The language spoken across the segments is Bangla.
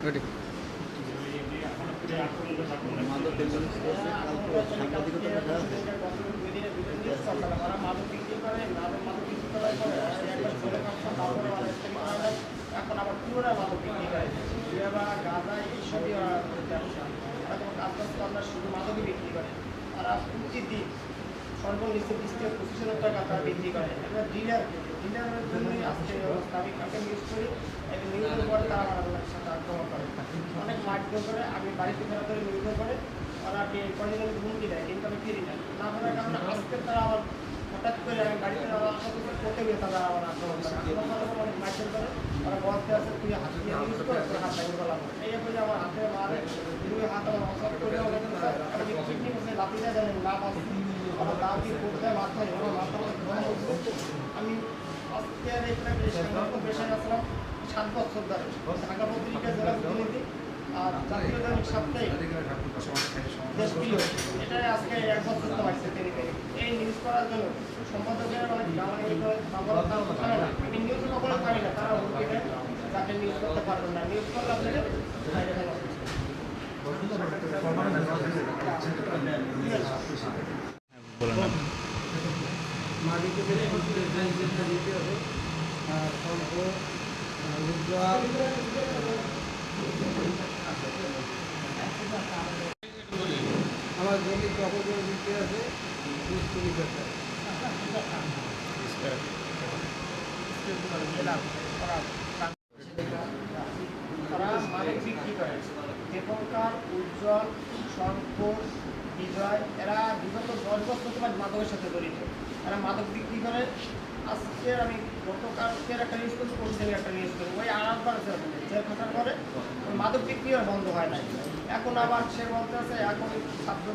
এখন আবার পুরোটা মাদক করে শুধু মাদকই বিক্রি করে তারা প্রতিদিন সর্বনিম্ন বিশ থেকে পঁচিশ হাজার টাকা করে এবার ডিলার ডিলারের জন্যই আজকে অবস্থা আমি কাকে নিউজ করি একটা নিউজের পরে তারা আমার আমার সাথে আক্রমণ করে অনেক মারধর করে আমি বাড়িতে নির্ভর করে ওরা কয়েকদিন হুমকি দেয়, কিন্তু আমি ফিরি না। না করার কারণে আজকে তারা আবার হঠাৎ করে আমি বাড়িতে করতে গিয়ে তারা আমার আক্রমণ করে। অনেক মারধর করে ওরা বলতে আছে, তুই হাত দিয়ে ইউজ করে, তোর হাত ভেঙে ফেলাম এই বলে আমার হাতে মারে, দুই হাত আমার অসব করে আমি কিডনি বসে লাফি দেয়, জানেন লাভ আছে ওরা দাও দিয়ে করতে মাথায় ওরা মাথা আমি আজকে সাংবাদিক পেশায় আসলাম সাত বছর ধরে। ঢাকা পত্রিকা জেলা প্রতিনিধি আর জাতীয় সাপ্তাহিক দেশপ্রিয় আজকে এক এই নিউজ করার জন্য সম্পাদকের অনেক গালাগালি করে তারপরে তারা পারি না। তারা দেয় নিউজ করতে পারবেন না। নিউজ দিতে হবে আর আমার জমি দখল করে দিতে আছে তারা বিক্রি করে উজ্জ্বল শঙ্কর বিজয়, এরা বিগত দশ মাদকের সাথে এরা মাদক বিক্রি করে আজকে আমি গতকালকের একটা নিউজ করি কোন দিনের একটা নিউজ করি ওই আরামবার জেল খাটার পরে মাদক বিক্রি আর বন্ধ হয় নাই। এখন আবার সে বলতে আছে এখন ছাত্র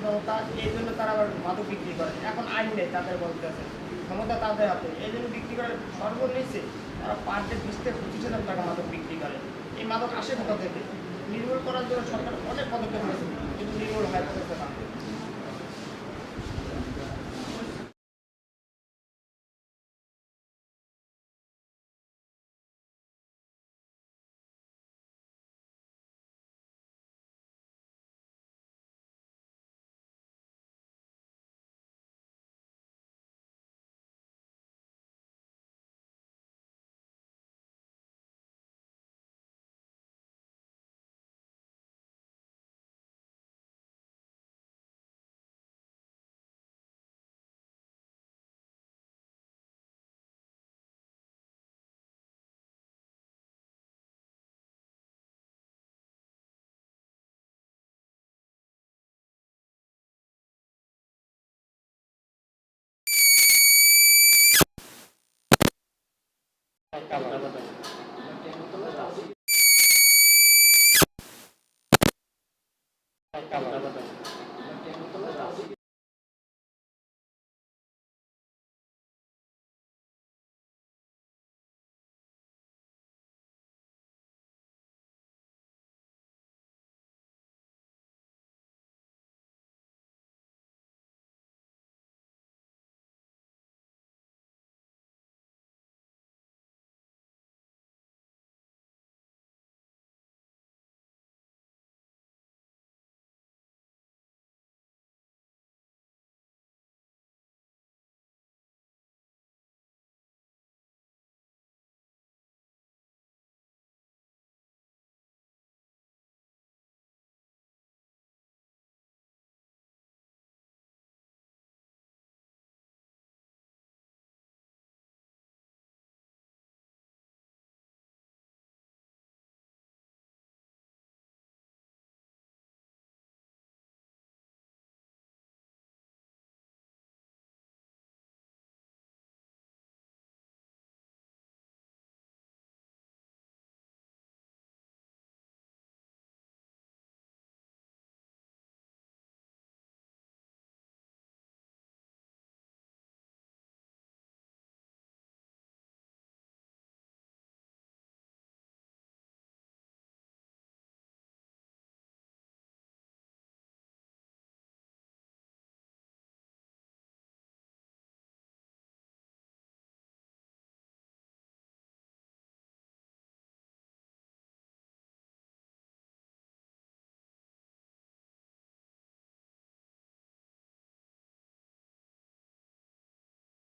এই জন্য তারা আবার মাদক বিক্রি করে। এখন আইন নেই তাদের বলতে আছে ক্ষমতা তাদের হাতে। এই জন্য বিক্রি করে সর্বনিচে তারা পার ডে বিশ থেকে পঁচিশ হাজার টাকা মাদক বিক্রি করে। এই মাদক আসে কোথা থেকে? নির্মূল করার জন্য সরকার অনেক পদক্ষেপ নিয়েছে, কিন্তু নির্মূল হয় না কালো